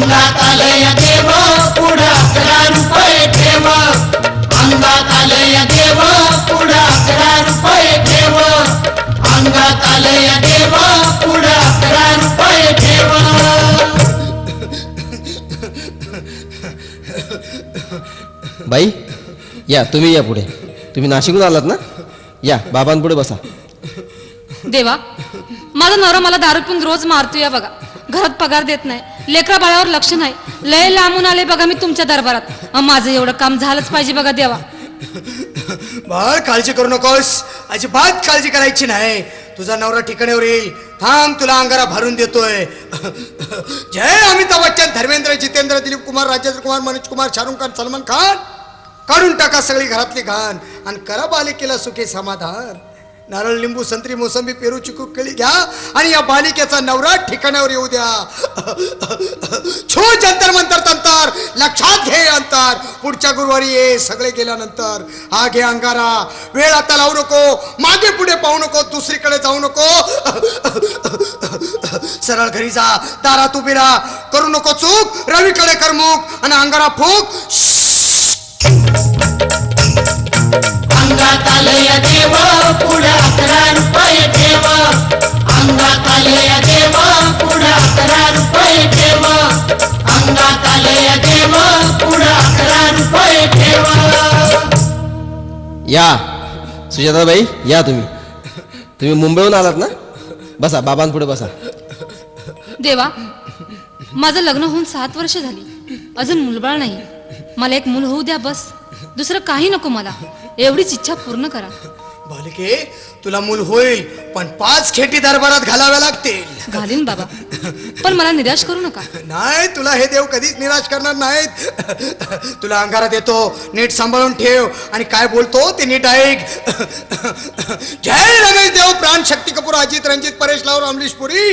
अंगात आलय देव पुढा अकरा रुपये ठेव. अंगात आलय देव पुढा अकरा रुपये ठेव. अंगात आलय देव पुढा अकरा रुपये ठेव. बाई या तुम्ही या पुढे. तुम्ही नाशिकहून आलात ना? या बाबांपुढे बसा. देवा माझा नवरा मला दारू पिऊन रोज मारतो या बघा. घरात पगार देत नाही. लेकरा बाळावर लक्ष नाही. लय लांबून आले बघा मी तुमच्या दरबारात. माझं एवढं काम झालंच पाहिजे बघा देवा. बाळ काळजी करू नकोस. अजिबात काळजी करायची नाही. तुझा नवरा ठिकाणीवर येईल. थांब तुला अंगारा भरून देतोय. जय अमिताभ बच्चन धर्मेंद्र जितेंद्र दिलीप कुमार राजेंद्र कुमार मनोज कुमार शाहरुख खान सलमान खान. काढून टाका सगळी घरातली घाण. आणि करा बालिकेला सुखी समाधान. नारळ लिंबू संत्री मोसंबी पेरू चिकू केळी घ्या आणि या बालिकेचा नवरा ठिकाणावर येऊ द्या. छो जंतर मंतर तंतर लक्षात घे अंतर. पुढच्या गुरुवारी ये सगळे गेल्यानंतर. हा घे अंगारा. वेळ आता लावू नको. मागे पुढे पाहू नको. दुसरीकडे जाऊ नको. सरळ घरी जा. दारात उभी राहा. करू नको चूक. रवीकडे करमुख आणि अंगारा फूक. अंगात आलंय देवा. या. सुजाताबाई या तुम्ही. तुम्ही मुंबईहून आलात ना? बसा बाबांपुढे बसा. देवा माझं लग्न होऊन सात वर्ष झाली. अजून मुलबाळ नाही. मला एक मूल होऊ द्या बस. दुसरं काही नको मला. एवढीच इच्छा पूर्ण करा. बालिके तुला मूल होईल पण पाच खेटी दरबारात घालाव्या लागतील. घालीन बाबा. पण मला निराश करू नका. नाही तुला हे देव कधीच निराश करणार नाहीत. तुला अंगारा देतो नीट सांभाळून ठेव. आणि काय बोलतो ते नीट ऐक. जय रमेश देव प्राण शक्ती कपूर अजित रणजित परेश लावर अमरीश पुरी.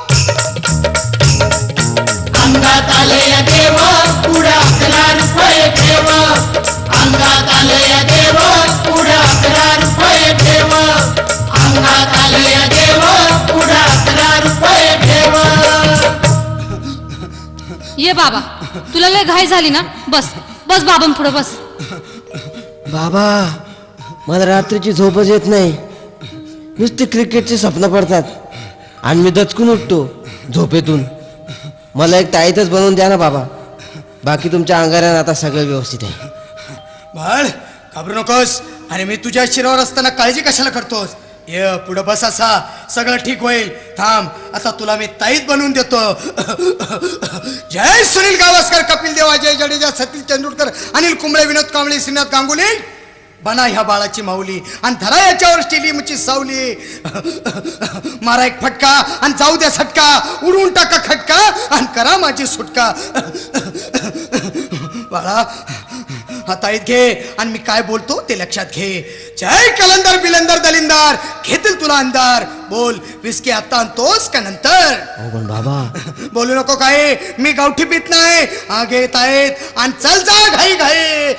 अंगात आलंय देव पुढं अकरा रुपये ठेव. अंगात आलंय देव पुढं अकरा रुपये ठेव. अंगात आलंय देव पुढं अकरा रुपये ठेव. ये बाबा तुला लय घाई झाली ना? बस बस बाबां पुढे बस. बाबा मला रात्रीची झोपच येत नाही. नुसते क्रिकेटचे स्वप्न पडतात. आणि मी दचकून उठतो झोपेतून. मला एक ताईतच बनवून द्या ना बाबा. बाकी तुमच्या अंगाऱ्यानं आता सगळं व्यवस्थित आहे. बाळ घाबरू नकोस. आणि मी तुझ्या शिरावर असताना काळजी कशाला करतोस? ये पुढं बस असा सगळं ठीक होईल. थांब. आता तुला मी ताईत बनवून देतो. जय सुनील गावस्कर कपिल देवा जय जडेजा सतीश तेंडुलकर अनिल कुंबळे विनोद कांबळे श्रीनाथ गांगुली. बना ह्या बाळाची माऊली. आणि धरा याच्यावर स्टेडियमची सावली. मारा एक फटका आणि जाऊ द्या सटका. उडवून टाका खटका आणि करा माझी सुटका. बाळा हा ताईत घे आणि मी काय बोलतो ते लक्षात घे. जय कलंदर बिलंदर दलिंदर. घेतील तुला अंधार. बोल विस्की आता आणतोस का नंतर? हो बाबा. बोलू नको काय मी गावठी पित नाही. हा घेत आहेत. आणि चल जा घाई घाई.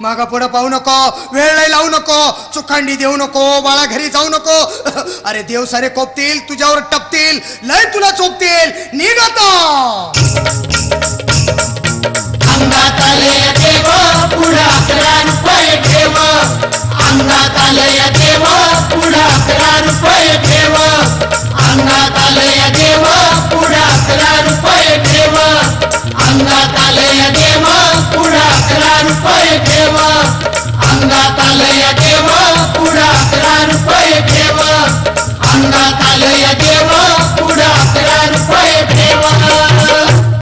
मागा पुढं पाहू नको वेळ नाही लावू नको चुखांडी देऊ नको बाळा घरी जाऊ नको. अरे देव सारे कोपतील तुझ्यावर टपतील लय तुला चोपतील. निघ